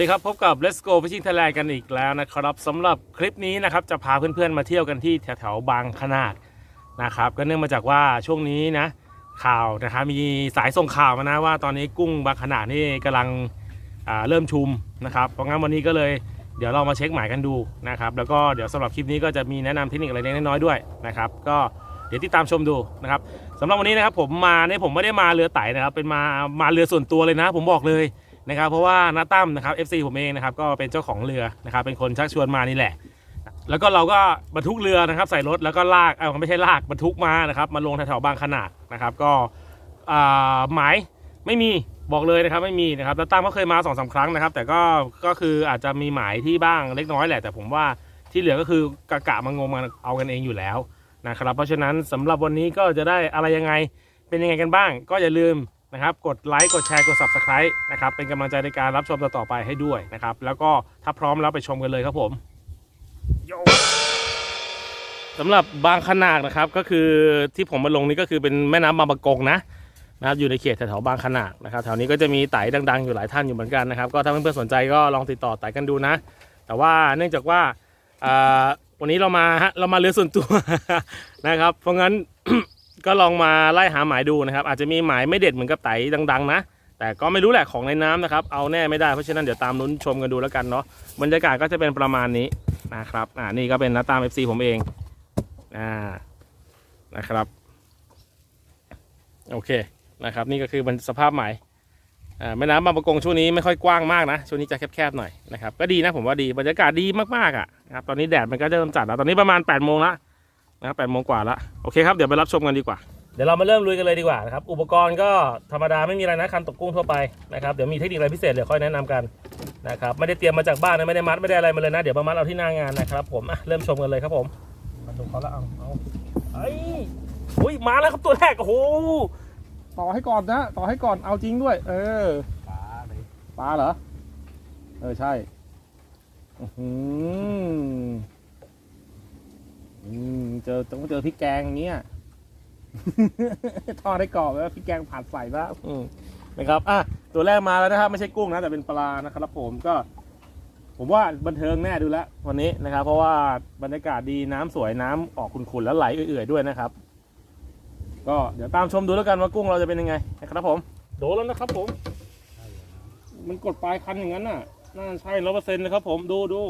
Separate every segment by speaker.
Speaker 1: วัสดีครับ พบกับ Let's Go Fishing Thailand กันอีกแล้วนะครับสำหรับคลิปนี้นะครับจะพาเพื่อนๆมาเที่ยวกันที่แถวๆบางขนาดนะครับ ก็เนื่องมาจากว่าช่วงนี้นะข่าวนะครับมีสายส่งข่าวมานะว่าตอนนี้กุ้งบางขนาดนี่กำลังเริ่มชุมนะครับเพราะงั้นวันนี้ก็เลยเดี๋ยวเรามาเช็คหมายกันดูนะครับแล้วก็เดี๋ยวสำหรับคลิปนี้ก็จะมีแนะนำเทคนิคอะไรเล็กน้อยด้วยนะครับก็เดี๋ยวติดตามชมดูนะครับสำหรับวันนี้นะครับผมมาเนี่ยผมไม่ได้มาเรือไต่นะครับเป็นมามาเรือส่วนตัวเลยนะ ผมบอกเลย นะครับเพราะว่าน้าตั้มนะครับ FC ผมเองนะครับก็เป็นเจ้าของเรือนะครับเป็นคนชักชวนมานี่แหละ แล้วก็เราก็บรรทุกเรือนะครับใส่รถแล้วก็ลากเออไม่ใช่ลากบรรทุกมานะครับมาลงแถวๆบางขนาดนะครับก็อ่าหมายไม่มีบอกเลยนะครับไม่มีนะครับน้าตั้มก็เคยมาสองสาครั้งนะครับ แต่ก็ก็คืออาจจะมีหมายที่บ้างเล็กน้อยแหละ แต่ผมว่าที่เหลือก็คือกะกะมางมกันเอากันเองอยู่แล้วนะครับเพราะฉะนั้นสำหรับวันนี้ก็จะได้อะไรยังไงเป็นยังไงกันบ้าง ก็อย่าลืม นะครับ กดไลค์ กดแชร์ กด subscribe นะครับ เป็นกำลังใจในการรับชมต่อๆไปให้ด้วยนะครับ แล้วก็ถ้าพร้อมแล้วไปชมกันเลยครับผมโยสำหรับบางขนาดนะครับ ก็คือที่ผมมาลงนี่ก็คือเป็นแม่น้ำบางปะกงนะนะครับอยู่ในเขตแถวๆบางขนาดนะครับแถวนี้ก็จะมีไต่ดัง ๆ อยู่หลายท่านอยู่เหมือนกันนะครับ ก็ถ้าเพื่อนๆสนใจก็ลองติดต่อไต่กันดูนะ แต่ว่าเนื่องจากว่าอ่าวันนี้เรามาฮะเรามาเรือส่วนตัวนะครับ เพราะงั้น ก็ลองมาไล่หาหมายดูนะครับ อาจจะมีหมายไม่เด็ดเหมือนกับไต่ดัง ๆ นะ แต่ก็ไม่รู้แหละของในน้ำนะครับ เอาแน่ไม่ได้เพราะฉะนั้นเดี๋ยวตามลุ้นชมกันดูแล้วกันเนาะบรรยากาศก็จะเป็นประมาณนี้นะครับอ่านี่ก็เป็นน้าตาม FC ผมเองอ่านะครับ โอเคนะครับ นี่ก็คือเป็นสภาพหมายอ่าแม่น้ำบางประกงช่วงนี้ไม่ค่อยกว้างมากนะ ช่วงนี้จะแคบๆหน่อยนะครับ ก็ดีนะผมว่าดี บรรยากาศดีมากๆอะนะครับ ตอนนี้แดดมันก็เริ่มจัดแล้ว ตอนนี้ประมาณ8ปดโมงละ นะครับแปดโมงกว่าละโอเคครับเดี๋ยวไปรับชมกันดีกว่า เดี๋ยวเรามาเริ่มลุยกันเลยดีกว่านะครับ อุปกรณ์ก็ธรรมดาไม่มีอะไรนะคันตกกุ้งทั่วไปนะครับเดี๋ยวมีเทคนิคอะไรพิเศษเดี๋ยวค่อยแนะนำกันนะครับไม่ได้เตรียมมาจากบ้านนะไม่ได้มัดไม่ได้อะไรมาเลยนะเดี๋ยวมามัดเอาที่หน้างานนะครับผมอะเริ่มชมกันเลยครับผมมาดูเขาแล้วเอาเอาเอ้ยอุ้ยมาแล้วครับตัวแรกโอ้โห
Speaker 2: ต่อให้ก่อนนะต่อให้ก่อนเอาจริงด้วย เออ
Speaker 3: ปลาเลย
Speaker 2: ปลาเหรอเออใช่อื้อหื อืมเจอต้องเจอพริกแกงอย่างเงี้ย ทอดได้กรอบแล้วพริกแกงผัดใส่แล้ว
Speaker 1: อืมนะครับอะตัวแรกมาแล้วนะครับ ไม่ใช่กุ้งนะแต่เป็นปลานะครับผมก็ ผมว่าบันเทิงแน่ดูแล้ววันนี้นะครับ เพราะว่าบรรยากาศดีน้ำสวยน้ำออกขุ่นๆแล้วไหลเอื่อยๆด้วยนะครับ ก็เดี๋ยวตามชมดูแล้วกันว่ากุ้งเราจะเป็นยังไงนะครับผมโดนแล้วนะครับผม มันกดปลายคันอย่างนั้นน่ะน่าใช่ร้อยเปอร์เซ็นต์นะครับผมดูดู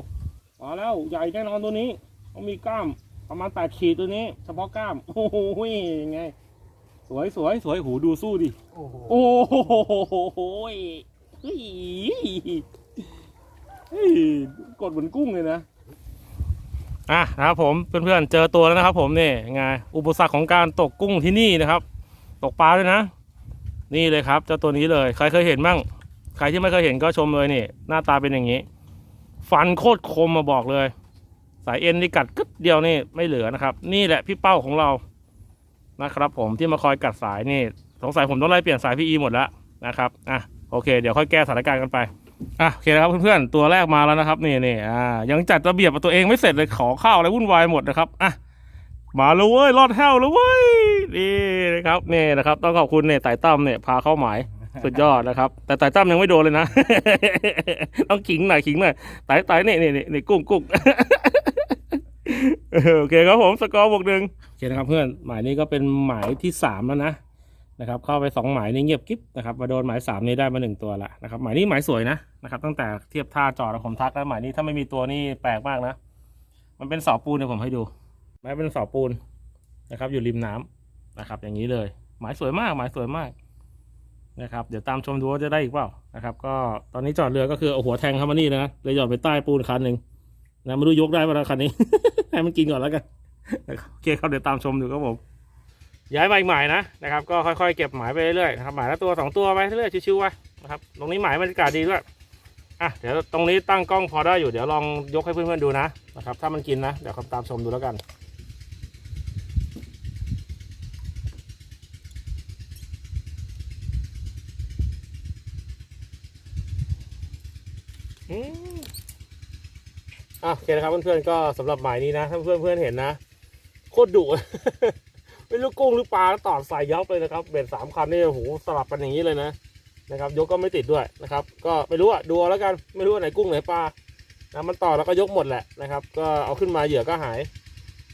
Speaker 1: มาแล้วใหญ่แน่นอนตัวนี้ต้องมีกล้าม ประมาณแปดขีดตัวนี้ เฉพาะกล้าม โอ้โหยังไง สวยสวยสวยหูดูสู้ดิ
Speaker 3: โอ้โห
Speaker 1: โอ้โหเฮ้ยเฮ้ยกดเหมือนกุ้งเลยนะ อะนะครับผมเพื่อนๆเจอตัวแล้วนะครับ ผมนี่ไงอุปสรรคของการตกกุ้งที่นี่นะครับ ตกปลาด้วยนะ นี่เลยครับเจ้าตัวนี้เลย ใครเคยเห็นบ้างใครที่ไม่เคยเห็นก็ชมเลยนี่ หน้าตาเป็นอย่างนี้ ฟันโคตรคมมาบอกเลย สายเอ็นที่กัดกึด เดียวนี่ไม่เหลือนะครับ นี่แหละพี่เป้าของเรานะครับผมที่มาคอยกัดสายนี่สงสัยผมต้องไล่เปลี่ยนสายพี่อีหมดแล้วนะครับอะโอเค เดี๋ยวค่อยแก้สถานการณ์กันไปอะโอเคนะครับเพื่อนๆตัวแรกมาแล้วนะครับนี่นี่อ่ายังจัดระเบียบตัวเองไม่เสร็จเลยขอข้าวอะไรวุ่นวายหมดนะครับอะมาแล้วเว้ยรอดแห้วแล้วเว้ยนี่นะครับนี่นะครับ ต้องขอบคุณเนี่ยไต่ตั้มเนี่ยพาเข้าหมายสุดยอดนะครับ แต่ไต่ตั้มยังไม่โดนเลยนะ ต้องขิงหน่อยขิงหน่อยไต่ไต่เนี่ยเนี่นี่นี่ยกุ้งกุ้ง โอเคครับผมสกอร์บวกหนึ่งโอเคนะครับเพื่อนหมายนี้ก็เป็นหมายที่สามแล้วนะนะครับเข้าไปสองหมายนี่เงียบกิ๊บนะครับมาโดนหมายสามนี้ได้มาหนึ่งตัวละนะครับหมายนี้หมายสวยนะนะครับตั้งแต่เทียบท่าจอดแล้วผมทักแล้วหมายนี้ถ้าไม่มีตัวนี่แปลกมากนะ มันเป็นเสาปูนเดี๋ยวผมให้ดูหมายเป็นเสาปูนนะครับ อยู่ริมน้ำนะครับ อย่างนี้เลย หมายสวยมากหมายสวยมากนะครับเดี๋ยวตามชมดูว่าจะได้อีกเปล่านะครับ ก็ตอนนี้จอดเรือก็คือเอาหัวแทงเข้ามานี่นะเลยหย่อนไปใต้ปูนคันหนึ่ง นะไม่รู้ยกได้ป่ะนะคันนี้ ให้มันกินก่อนแล้วกันโอเคครับเดี๋ยวตามชมดูครับผมย้ายใบหมายนะนะครับก็ค่อยๆเก็บหมายไปเรื่อยๆนะครับหมายละตัวสองตัวไปเรื่อยๆชิวๆไปนะครับตรงนี้หมายบรรยากาศดีด้วยอะเดี๋ยวตรงนี้ตั้งกล้องพอได้อยู่เดี๋ยวลองยกให้เพื่อนๆดูนะนะครับถ้ามันกินนะเดี๋ยวตามชมดูแล้วกัน อืมอะโอ เคนะครับเพื่อนๆก็สำหรับหมายนี้นะถ้าเพื่อนๆเห็นนะโคตรดุไม่รู้กุ้งหรือปลาแล้วตอดส่ยับเลยนะครับเบ็ดสามคันนี่โอ้โหสลับกันอย่างนี้เลยนะนะครับ ยกก็ไม่ติดด้วยนะครับ ก็ไม่รู้อะดูแล้วกันไม่รู้ว่าไหนกุ้งไหนปลานะมันต่อแล้วก็ยกหมดแหละนะครับ ก็เอาขึ้นมาเหยื่อก็หาย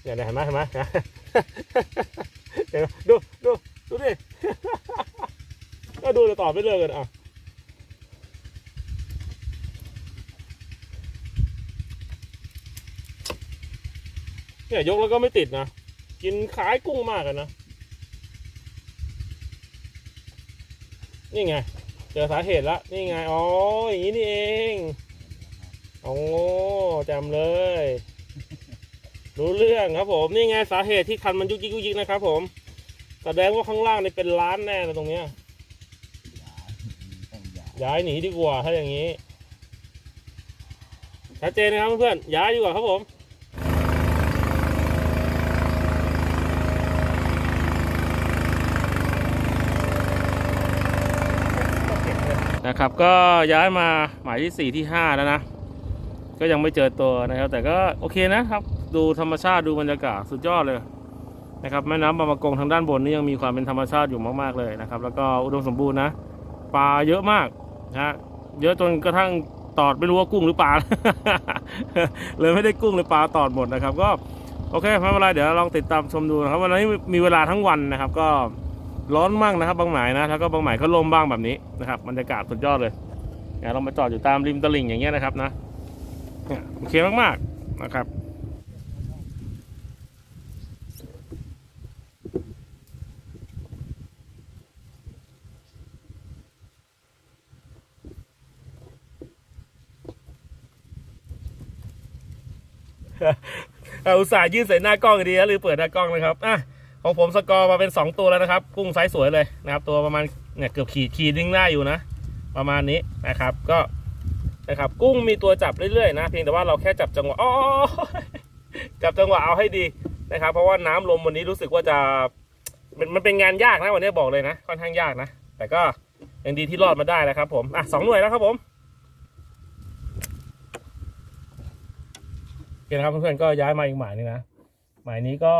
Speaker 1: เนี่ยเห็นไหมเห็นไหมเห็นไหมดูดูดูดิก็ดูจะต่อไม่เลิกกันอะ เนี่ยยกแล้วก็ไม่ติดนะ กินขายกุ้งมากอะนะ นี่ไง เจอสาเหตุแล้ว นี่ไง อ๋อ อย่างนี้นี่เอง โอ้จำเลย รู้เรื่องครับผม นี่ไงสาเหตุที่คันมันยุกยิกยุกยิกนะครับผม แสดงว่าข้างล่างนี่เป็นล้านแน่เลยตรงเนี้ย ย้ายหนีดีกว่าถ้าอย่างนี้ ชัดเจนนะครับเพื่อนๆ ย้ายดีกว่าครับผม นะครับ ก็ย้ายมาหมายที่ 4 ที่ 5 แล้วนะ ก็ยังไม่เจอตัวนะครับ แต่ก็โอเคนะครับ ดูธรรมชาติดูบรรยากาศสุดยอดเลยนะครับแม่น้ำบางประกงทางด้านบนนี่ยังมีความเป็นธรรมชาติอยู่มากๆเลยนะครับ แล้วก็อุดมสมบูรณ์นะปลาเยอะมากนะฮะเยอะจนกระทั่งตอดไม่รู้ว่ากุ้งหรือปลา เลยไม่ได้กุ้งหรือปลาตอดหมดนะครับ ก็โอเคไม่เป็นไรเดี๋ยวลองติดตามชมดูนะครับวันนี้มีเวลาทั้งวันนะครับ ก็ ร้อนมากนะครับ บางหมายนะแล้วก็บางหมายก็ลมบ้างแบบนี้นะครับบรรยากาศสุดยอดเลยเนี่ยเรามาจอดอยู่ตามริมตลิ่งอย่างเงี้ยนะครับนะเนี่ยโอเคมากๆนะครับเอาอุตส่าห์ยื่นใส่หน้ากล้องดีนะหรือเปิดหน้ากล้องนะครับอะ ของผมสกอร์มาเป็น 2 ตัวแล้วนะครับ กุ้งไซส์สวยเลยนะครับ ตัวประมาณเนี่ยเกือบขีดขีดนิ่งหน้าอยู่นะ ประมาณนี้นะครับ ก็นะครับ กุ้งมีตัวจับเรื่อยๆนะเพียงแต่ว่าเราแค่จับจังหวะอ๋อจับจังหวะเอาให้ดีนะครับ เพราะว่าน้ำลมวันนี้รู้สึกว่าจะมันมันเป็นงานยากนะวันนี้บอกเลยนะ ค่อนข้างยากนะ แต่ก็ยังดีที่รอดมาได้นะครับ ผมอะสองหน่วยแล้วครับผมโอเคนะครับเพื่อนๆก็ย้ายมาอีกหมายนึงนะหมายนี้ก็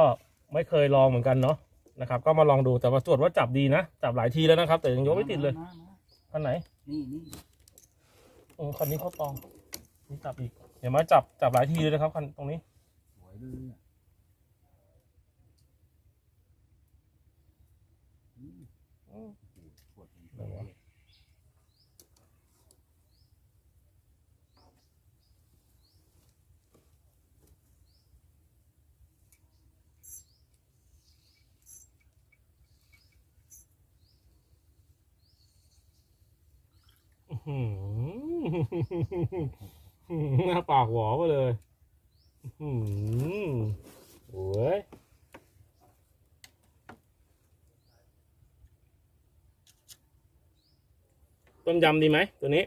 Speaker 1: ไม่เคยลองเหมือนกันเนาะนะครับ ก็มาลองดูแต่ว่าตรวจว่าจับดีนะจับหลายทีแล้วนะครับ แต่ยังยกไม่ติดเลย
Speaker 3: มามา
Speaker 1: คันไหน
Speaker 3: นี่นี่
Speaker 1: อืมคันนี้เขาตองนี่จับอีกเห็นไหมจับจับหลายทีเลยนะครับคันตรงนี้
Speaker 3: สวยเลยอะอืม
Speaker 1: อืม
Speaker 3: โอ้โหปวดหัว
Speaker 1: ไหนวะ อื้อ หน้าปากหวอไปเลยหืมโอ้ยต้มยำดีไหมตัวนี้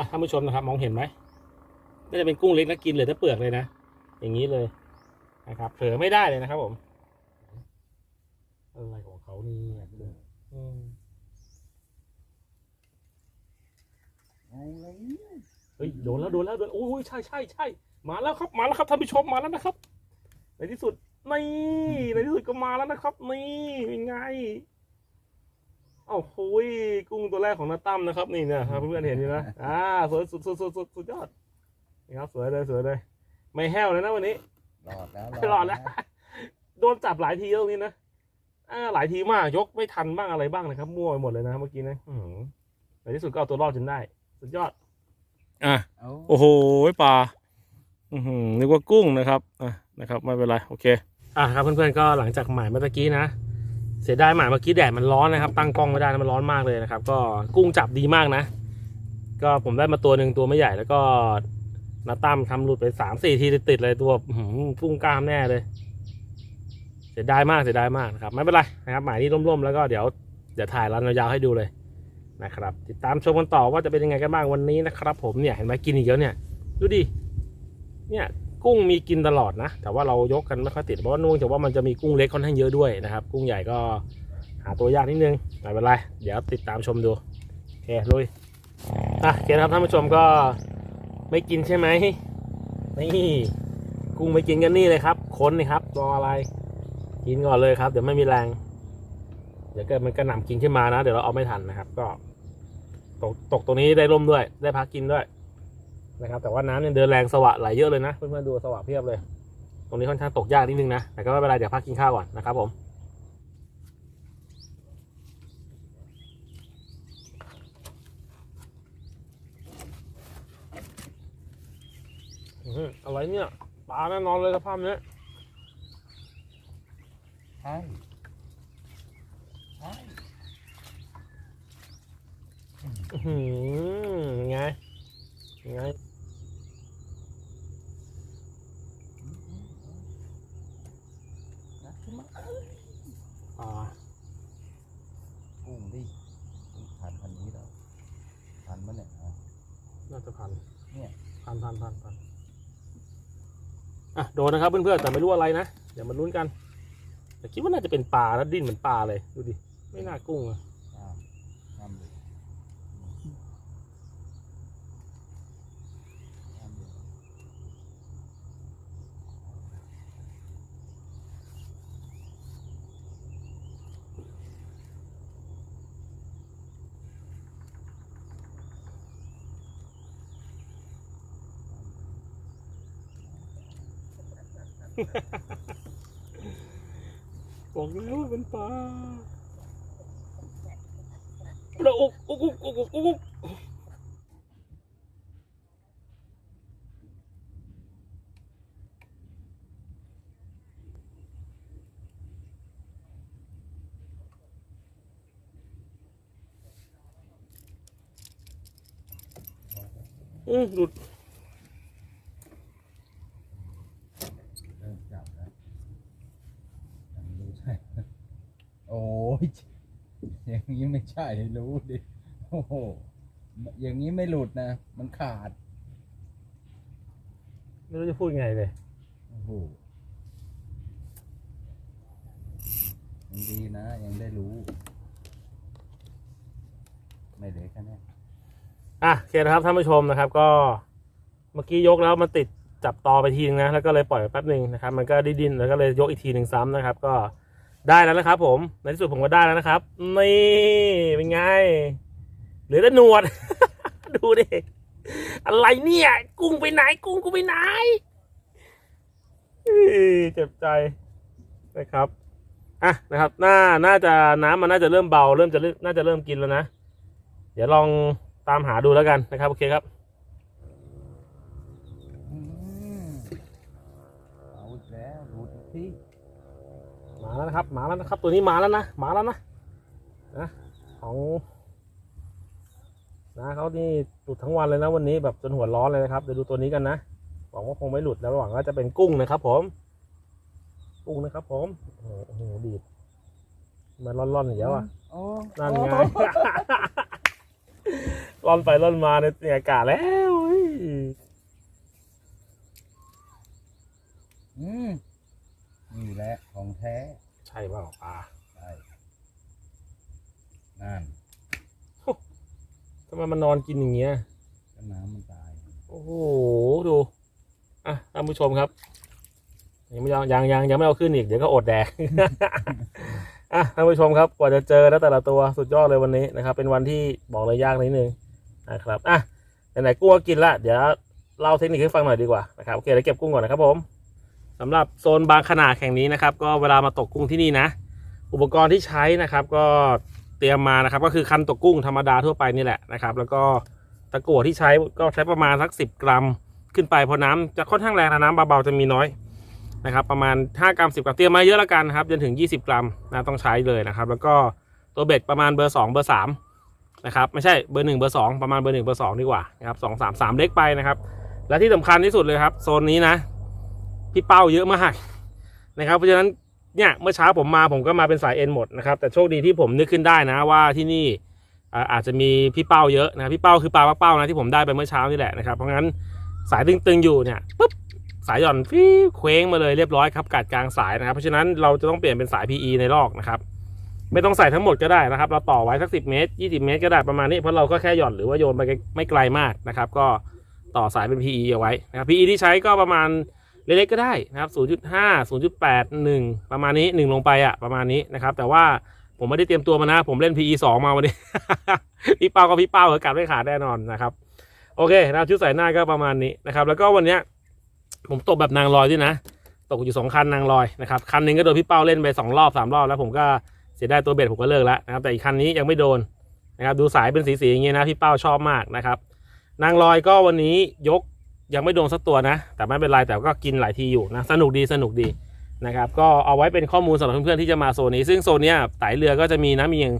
Speaker 1: อะท่านผู้ชมนะครับ มองเห็นไหมน่าจะเป็นกุ้งเล็กนะกินเหลยแต่เปลือกเลยนะอย่างนี้เลยนะครับเผลอไม่ได้เลยนะครับ ผมอะไรของเขาเนี่ยอืม
Speaker 3: เอาเลย
Speaker 1: เฮ้ยโดนแล้วโดนแล้วโดนโอ้ยใช่ใช่ใช่มาแล้วครับ มาแล้วครับท่านผู้ชมมาแล้วนะครับในที่สุดนี่ในที่สุดก็มาแล้วนะครับ นี่เป็นไง โอ้โหยกุ้งตัวแรกของนาตั้มนะครับ นี่นะครับเพื่อนๆเห็นอยู่นะอ่าสวยสุดสุดสุดสุดสุดยอดนี่ครับสวยเลยสวยเลย ไม่แห้วเลยนะวันนี้
Speaker 3: รอดแล้ว
Speaker 1: ไม่รอดแล้วโดนจับหลายทีแล้วตรงนี้นะอ่าหลายทีมากยกไม่ทันบ้างอะไรบ้างนะครับมั่วไปหมดเลยนะเมื่อกี้นะอื้อหือในที่สุดก็เอาตัวรอดจนได้ สุดยอด อะ
Speaker 3: เอา
Speaker 1: โอ้โหปลาอือหือนึกว่ากุ้งนะครับอะนะครับไม่เป็นไรโอเค อะครับเพื่อนๆก็หลังจากหมายเมื่อกี้นะ เสียดายหมาเมื่อกี้แดดมันร้อนนะครับตั้งกล้องไม่ได้นะมันร้อนมากเลยนะครับ ก็กุ้งจับดีมากนะ ก็ผมได้มาตัวหนึ่งตัวไม่ใหญ่แล้วก็นาตั้มทำหลุดไปสามสี่ทีติดเลยตัวหือกุ้งกล้ามแน่เลย เสียดายมากเสียดายมากนะครับ ไม่เป็นไรนะครับหมายนี้ร่มๆแล้วก็เดี๋ยวเดี๋ยวถ่ายรันยาวๆให้ดูเลยนะครับติดตามชมกันต่อว่าจะเป็นยังไงกันบ้างวันนี้นะครับ ผมเนี่ยเห็นไหมกินอีกแล้วเนี่ย ดูดิเนี่ย กุ้งมีกินตลอดนะ แต่ว่าเรายกกันไม่ค่อยติดเพราะว่าเนื่องจากว่ามันจะมีกุ้งเล็กค่อนข้างเยอะด้วยนะครับ กุ้งใหญ่ก็หาตัวยากนิดนึงไม่เป็นไร เดี๋ยวติดตามชมดูโอเคลุยอะโอเคครับท่านผู้ชมก็ไม่กินใช่ไหมนี่กุ้งไม่กินกันนี่เลยครับค้นนี่ครับรออะไร กินก่อนเลยครับ เดี๋ยวไม่มีแรง เดี๋ยวเกิดมันกระหน่ำกินขึ้นมานะ เดี๋ยวเราเอาไม่ทันนะครับ ก็ ตกตกตรงนี้ได้ร่มด้วย ได้พักกินด้วย นะครับ แต่ว่าน้ำเนี่ยเดินแรงสวะไหลเยอะเลยนะ เพื่อนๆดูสวะเพียบเลย ตรงนี้ค่อนข้างตกยากนิดนึงนะ แต่ก็ไม่เป็นไรเดี๋ยวพักกินข้าวก่อนนะครับผมอื้อหืออะไรเนี่ยปลาแน่นอนเลยสภาพเนี้ย
Speaker 3: ใช่ใช่
Speaker 1: อื้อหือยังไงยังไง
Speaker 3: นะขึ้นมา
Speaker 1: ปลา
Speaker 3: กุ้งดิกุ้งพันพันนี้แล้วพันมันเนี่ยอะ
Speaker 1: น่าจะพัน
Speaker 3: เนี่ย
Speaker 1: พันพันพันพันอะโดนนะครับเพื่อนๆแต่ไม่รู้อะไรนะเดี๋ยวมาลุ้นกัน แต่คิดว่าน่าจะเป็นปลาแล้วดิ้นเหมือนปลาเลยดูดิไม่น่ากุ้งอะ
Speaker 3: อ่าทำเลยทำเลย
Speaker 1: บอกแล้วว่าเป็นปลาเราอุกอุกอุกอุกอุกอุกอืมหลุด
Speaker 3: เริ่มจับแล้วยังไม่รู้ใช่ โอ้ยอย่างนี้ไม่ ใช่รู้ดิโอ้โหอย่างนี้ไม่หลุดนะ มันขาด
Speaker 1: ไม่รู้จะพูดไงเลย
Speaker 3: โอ้โหยังดีนะ ยังได้รู้ ไม่เหลือแค่นี้
Speaker 1: อะโอเคนะครับท่านผู้ชมนะครับ ก็เมื่อกี้ยกแล้วมันติดจับตอไปทีนึงนะ แล้วก็เลยปล่อยไปแป๊บหนึ่งนะครับ มันก็ดิ้นๆแล้วก็เลยยกอีกทีหนึ่งซ้ำนะครับ ก็ ได้แล้วนะครับ ผมในที่สุดผมก็ได้แล้วนะครับนี่เป็นไงเหลือแต่หนวด ดูดิอะไรเนี่ย กุ้งไปไหน กุ้งกูไปไหนเจ็บใจนะครับอะนะครับน่าน่าจะน้ำมันน่าจะเริ่มเบา เริ่มจะเริ่มน่าจะเริ่มกินแล้วนะ เดี๋ยวลองตามหาดูแล้วกันนะครับ โอเคครับ
Speaker 3: อืมเอาอีกแล้วหลุดอีกที
Speaker 1: มาแล้วนะครับ มาแล้วนะครับ ตัวนี้มาแล้วนะ มาแล้วนะ นะ ของ นะเขานี่หลุดทั้งวันเลยนะวันนี้แบบจนหัวร้อนเลยนะครับ เดี๋ยวดูตัวนี้กันนะ หวังว่าคงไม่หลุดแล้วหวังว่าจะเป็นกุ้งนะครับผม กุ้งนะครับผม โอ้โหโอ้โหดีดมันร่อนๆอย่างเงี้ยว่ะ
Speaker 3: โอ้
Speaker 1: นั่นไงร่อนไปร่อนมาในในอากาศแล้วเฮ้ย
Speaker 3: อืม นี่แหละของแท้
Speaker 1: ใช่เปล่าปลา
Speaker 3: ใช่นั่น
Speaker 1: ทำไมมันนอนกินอย่างเงี้ย
Speaker 3: ก็น้ำมันตาย
Speaker 1: โอ้โหดูอะท่านผู้ชมครับยังไม่ยังยังยังยังไม่เอาขึ้นอีกเดี๋ยวก็อดแดกอะท่านผู้ชมครับกว่าจะเจอแล้วแต่ละตัวสุดยอดเลยวันนี้นะครับ เป็นวันที่บอกเลยยากนิดนึงนะครับอะไหนๆกุ้งก็กินละเดี๋ยวเล่าเทคนิคให้ฟังหน่อยดีกว่านะครับโอเคเดี๋ยวเก็บกุ้งก่อนนะครับผม สำหรับโซนบางขนาดแห่งนี้นะครับ ก็เวลามาตกกุ้งที่นี่นะ อุปกรณ์ที่ใช้นะครับ ก็เตรียมมานะครับ ก็คือคันตกกุ้งธรรมดาทั่วไปนี่แหละนะครับ แล้วก็ตะกั่วที่ใช้ก็ใช้ประมาณสักสิบกรัม ขึ้นไปเพราะน้ำจะค่อนข้างแรงนะน้ำเบาๆจะมีน้อยนะครับ ประมาณ 5 กรัม 10 กรัมเตรียมมาเยอะแล้วกันนะครับจนถึง 20 กรัมนะต้องใช้เลยนะครับ แล้วก็ตัวเบ็ดประมาณเบอร์ 2 เบอร์ 3 นะครับ ไม่ใช่เบอร์ 1 เบอร์ 2 ประมาณเบอร์ 1 เบอร์ 2 ดีกว่านะครับสองสามสามเล็กไปนะครับ และที่สำคัญที่สุดเลยครับโซนนี้นะ พี่เป้าเยอะมากนะครับ เพราะฉะนั้นเนี่ยเมื่อเช้าผมมาผมก็มาเป็นสายเอ็นหมดนะครับแต่โชคดีที่ผมนึกขึ้นได้นะว่าที่นี่อาจจะมีพี่เป้าเยอะนะพี่เป้าคือปลาปักเป้านะที่ผมได้ไปเมื่อเช้านี่แหละนะครับเพราะงั้นสายตึงๆอยู่เนี่ยปุ๊บสายหย่อนฟีเคว้งมาเลยเรียบร้อยครับกัดกลางสายนะครับเพราะฉะนั้นเราจะต้องเปลี่ยนเป็นสาย PE ในลอกนะครับไม่ต้องใส่ทั้งหมดก็ได้นะครับ เราต่อไว้สักสิเมตร 20 เมตรก็ได้ประมาณนี้เพราะเราก็แค่หย่อนหรือว่าโยนไปไม่ไกลมากนะครับ ก็ต่อสายเป็น PE เอาไว้นะครับ PE ที่ใช้ก็ประมาณ เล็กๆก็ได้นะครับ 0.5 0.8 1 ประมาณนี้ 1 ลงไปอะประมาณนี้นะครับ แต่ว่าผมไม่ได้เตรียมตัวมานะ ผมเล่น PE 2 มาวันนี้ พี่เป้าก็พี่เป้าเหกัดไม่ขาดแน่นอนนะครับ โอเคนะคชุดใส่หน้าก็ประมาณนี้นะครับ แล้วก็วันนี้ผมตกแบบนางลอยด้วยนะ ตกอยู่สองคันนางลอยนะครับ คันหนึงก็โดนพี่เป้าเล่นไปสองรอบสามรอบแล้วผมก็เสียดายตัวเบ็ดผมก็เลิกแล้วนะครับ แต่อีกคันนี้ยังไม่โดนนะครับ ดูสายเป็นสีๆอย่างเงี้ยนะพี่เป้าชอบมากนะครับ นางลอยก็วันนี้ยก ยังไม่โดนสักตัวนะ แต่ไม่เป็นไรแต่ก็กินหลายทีอยู่นะสนุกดีสนุกดีนะครับก็เอาไว้เป็นข้อมูลสำหรับเพื่อนๆที่จะมาโซนนี้ ซึ่งโซนนี้ไตเรือก็จะมีนะมีอย่าง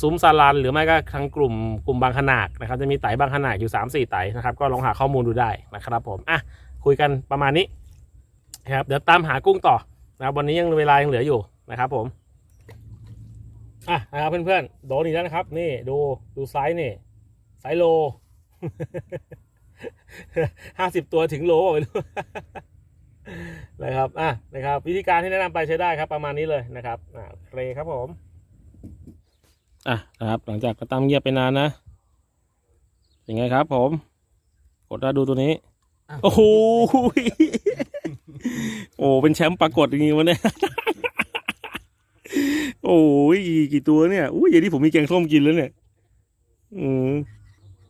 Speaker 1: ซุ้มซาลัน หรือไม่ก็ทางกลุ่มกลุ่มบางขนาดนะครับจะมีไตบางขนาดอยู่3ามสี่ไตนะครับก็ลองหาข้อมูลดูได้นะครับผมอะคุยกันประมาณนี้นะครับเดี๋ยวตามหากุ้งต่อนะครับวันนี้ยังเวลายังเหลืออยู่นะครับผมอะนะครับเพื่อนๆโดนอีกแล้วนะครับ นี่ดูดูไซส์นี่ไซส์โล ห้าสิบตัวถึงโลไม่รู้นะครับอะนะครับ วิธีการที่แนะนำไปใช้ได้ครับ ประมาณนี้เลยนะครับอ่าโอเคครับผมอะนะครับ หลังจากกระตั้มเงียบไปนานนะเป็นไงครับ ผม กดมาดูตัวนี้โอ้โหโอ้เป็นแชมป์ปรากฏอย่างงี้วะเนี่ยโอ้ยกี่ตัวเนี่ยอุ้ยอย่างที่ผมมีแกงส้มกินแล้วเนี่ย อืม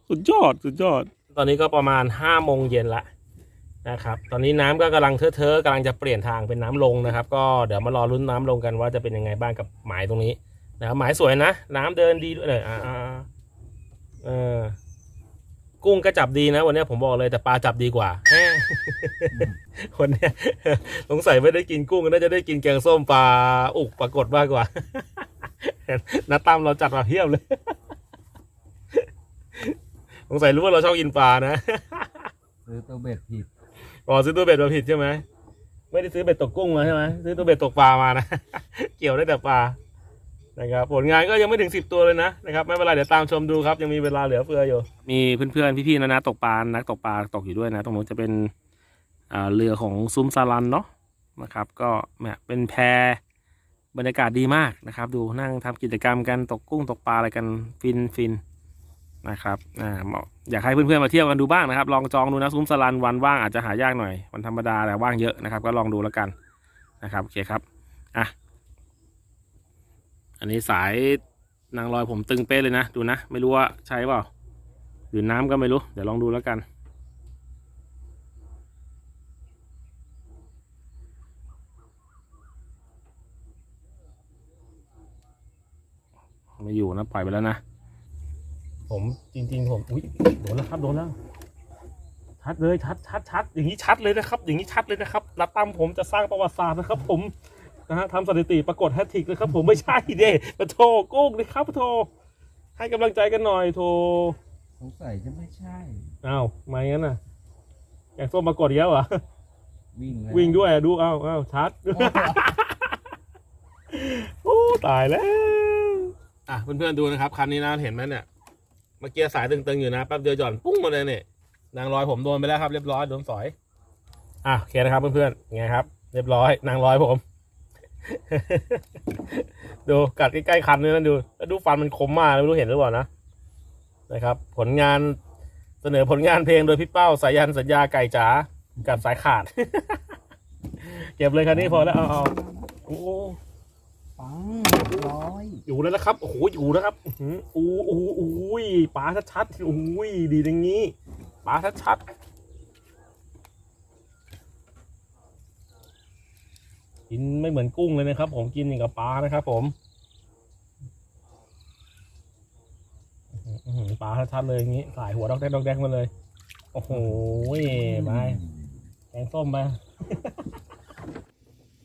Speaker 1: สุดยอด สุดยอด ตอนนี้ก็ประมาณห้าโมงเย็นละนะครับ ตอนนี้น้ำก็กำลังเทอะๆกำลังจะเปลี่ยนทางเป็นน้ำลงนะครับ ก็เดี๋ยวมารอลุ้นน้ำลงกันว่าจะเป็นยังไงบ้างกับหมายตรงนี้นะครับหมายสวยนะ น้ำเดินดีด้วยเลยอ่าอ่าเออกุ้งก็จับดีนะ วันนี้ผมบอกเลยแต่ปลาจับดีกว่าแฮ่คนเนี้ยสงสัยไม่ได้กินกุ้งน่าจะได้กินแกงส้มปลาอุกปรากฏมากกว่าน้าตั้มเราจัดมาเพียบเลย งสัยรู้ว่าเราชอบกินปลานะ
Speaker 3: ซื้อตัวเบ็ดผิด
Speaker 1: อ๋อซื้อตัวเบ็ดมาผิดใช่ไหมไม่ได้ซื้อเบ็ดตกกุ้งมาใช่ไหมซื้อตัวเบ็ดตกปลามานะ เกี่ยวได้แต่ปลานะครับผลงานก็ยังไม่ถึงสิบตัวเลยนะนะครับไม่เป็นไรเดี๋ยวตามชมดูครับยังมีเวลาเหลือเฟืออยู่ มีเพื่อนๆพี่ๆนะนะตกปลานักตกปลาตกอยู่ด้วยนะ ตรงนู้นจะเป็นอ่าเรือของซุ้มซาลันเนาะนะครับ ก็เนี่ยเป็นแพบรรยากาศดีมากนะครับ ดูนั่งทำกิจกรรมกันตกกุ้งตกปลาอะไรกันฟินฟิน นะครับอ่าเหมาะอยากให้เพื่อนๆมาเที่ยวกันดูบ้างนะครับ ลองจองดูนะซุ้มซาลันวันว่างอาจจะหายากหน่อย วันธรรมดาแต่ว่างเยอะนะครับ ก็ลองดูแล้วกันนะครับโอเคครับอะอันนี้สายนางลอยผมตึงเป๊ะเลยนะดูนะ ไม่รู้ว่าใช่เปล่าหรือน้ำก็ไม่รู้ เดี๋ยวลองดูแล้วกัน ไม่อยู่นะปล่อยไปแล้วนะ ผมจริง ๆ ผมอุ้ยโดนแล้วครับโดนแล้วชัดเลยชัดชัดชัดอย่างนี้ชัดเลยนะครับ อย่างนี้ชัดเลยนะครับนัดตั้มผมจะสร้างประวัติศาสตร์นะครับ ผมนะฮะทำสถิติปรากฏแฮตทริกเลยครับ ผมไม่ใช่เด้ปะโทกุ้งเลยครับปะโทให้กำลังใจกันหน่อยโท
Speaker 3: สงสัยจะไม่ใช่
Speaker 1: อ้าวมาอย่างนั้นน่ะแกงส้มปรากฏเยอะเหรอ
Speaker 3: วิ่งแล้
Speaker 1: วิ่งด้วยอะดูอ้าวอ้าวชัดโอ้ตายแล้วอะเพื่อนๆดูนะครับคันนี้นะเห็นไหมเนี่ยเมื่อกี้สายตึงๆอยู่นะแป๊บเดียวหย่อนปุ้งมาเลยเนี่ยนางร้อยผมโดนไปแล้วครับ เรียบร้อยโดนสอยอะโอเคนะครับเพื่อนๆไงครับ เรียบร้อย นางร้อยผม ดูกัดใกล้ๆคันด้วยนดูแล้วดูฟันมันคมมากไม่รู้เห็นหรือเปล่านะนะครับ ผลงานเสนอผลงานเพลงโดยพี่เป้าสายันสัญญาไก่จ๋ากับสายขาด เก็บเลยคันนี้พอแล้วเอาเอาโอ้
Speaker 3: ปังร้อย
Speaker 1: อยู่แล้วนะครับโอ้โหอยู่แล้วครับอู้อู้อู้อู้ยปลาชัดๆอู้ยดีอย่างนี้ปลาชัดๆกินไม่เหมือนกุ้งเลยนะครับ ผมกินอย่างกับปลานะครับ ผมปลาชัดๆเลยอย่างนี้สายหัวดอกแดกดอกแดกมาเลย โอ้โหไปแกงส้มไป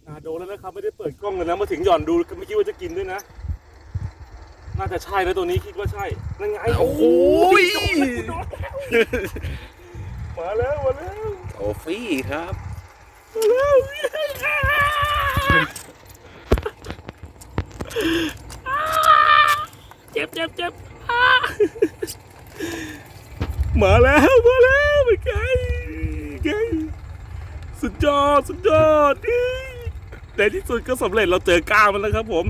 Speaker 1: อ่าโดนแล้วนะครับไม่ได้เปิดกล้องเลยนะมาถึงหย่อนดูไม่คิดว่าจะกินด้วยนะ น่าจะใช่แล้วตัวนี้คิดว่าใช่นั่นไงโอ้โหโดนแล้วมาแล้วมาแล้ว
Speaker 2: โอฟี่ครับ
Speaker 1: มาแล้วเจ็บเจ็บเจ็บอ่ามาแล้วมาแล้วเป็นไงไงสุดยอดสุดยอดนี่ ในที่สุดก็สำเร็จเราเจอกล้ามันแล้วครับผม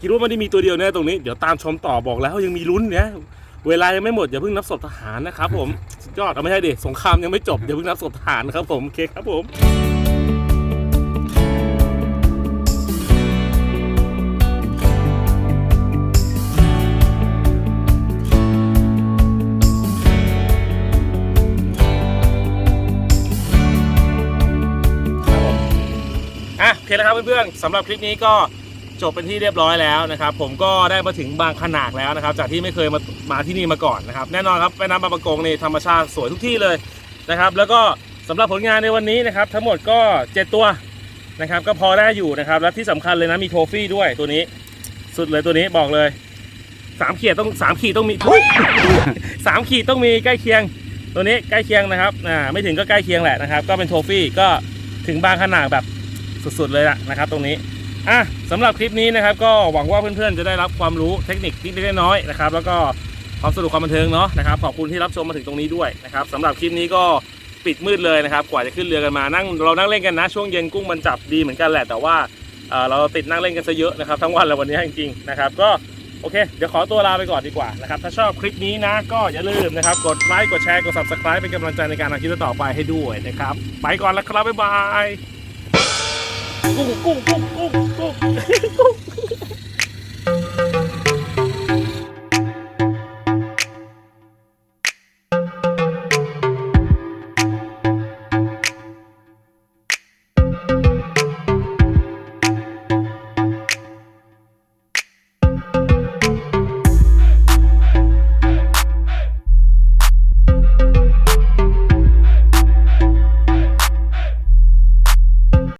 Speaker 1: คิดว่าไม่ได้มีตัวเดียวแน่ตรงนี้เดี๋ยวตามชมต่อบอกแล้วยังมีลุ้นเนี่ยเวลายังไม่หมดอย่าเพิ่งนับศพทหารนะครับผมสุดยอดเอาไม่ใช่ดิสงครามยังไม่จบอย่าเพิ่งนับศพทหารนะครับผมโอเคครับผม เคแล้วครับเพื่อนๆสำหรับคลิปนี้ก็จบเป็นที่เรียบร้อยแล้วนะครับ ผมก็ได้มาถึงบางขนาดแล้วนะครับ จากที่ไม่เคยมามาที่นี่มาก่อนนะครับ แน่นอนครับแม่น้ำบางประกงในธรรมชาติสวยทุกที่เลยนะครับ แล้วก็สำหรับผลงานในวันนี้นะครับ ทั้งหมดก็ 7 ตัวนะครับ ก็พอได้อยู่นะครับ และที่สำคัญเลยนะมีโทฟี่ด้วยตัวนี้ สุดเลยตัวนี้บอกเลยสามขีดต้องสามขีดต้องมีสามขีดต้องมีใกล้เคียง ตัวนี้ใกล้เคียงนะครับอ่าไม่ถึงก็ใกล้เคียงแหละนะครับ ก็เป็นโทฟี่ก็ถึงบางขนาดแบบ สุดๆเลยละนะครับ ตรงนี้อะสำหรับคลิปนี้นะครับ ก็หวังว่าเพื่อนๆจะได้รับความรู้เทคนิคนิดๆน้อยๆนะครับ แล้วก็ความสนุกความบันเทิงเนาะนะครับขอบคุณที่รับชมมาถึงตรงนี้ด้วยนะครับสำหรับคลิปนี้ก็ปิดมืดเลยนะครับ กว่าจะขึ้นเรือกันมานั่งเรานั่งเล่นกันนะ ช่วงเย็นกุ้งมันจับดีเหมือนกันแหละแต่ว่าเอ่อเราติดนั่งเล่นกันซะเยอะนะครับทั้งวันเลยวันนี้จริงๆนะครับก็โอเค เดี๋ยวขอตัวลาไปก่อนดีกว่านะครับ ถ้าชอบคลิปนี้นะ ก็อย่าลืมนะครับ กดไลค์ กดแชร์ กด subscribe เป็นกำลังใจในการทำคลิปต่อไปให้ด้วยนะครับ ไปก่อนแล้วครับ บ๊ายบาย กุ้งกุ้งกุ้งกุ้งกุ้งกุ้ง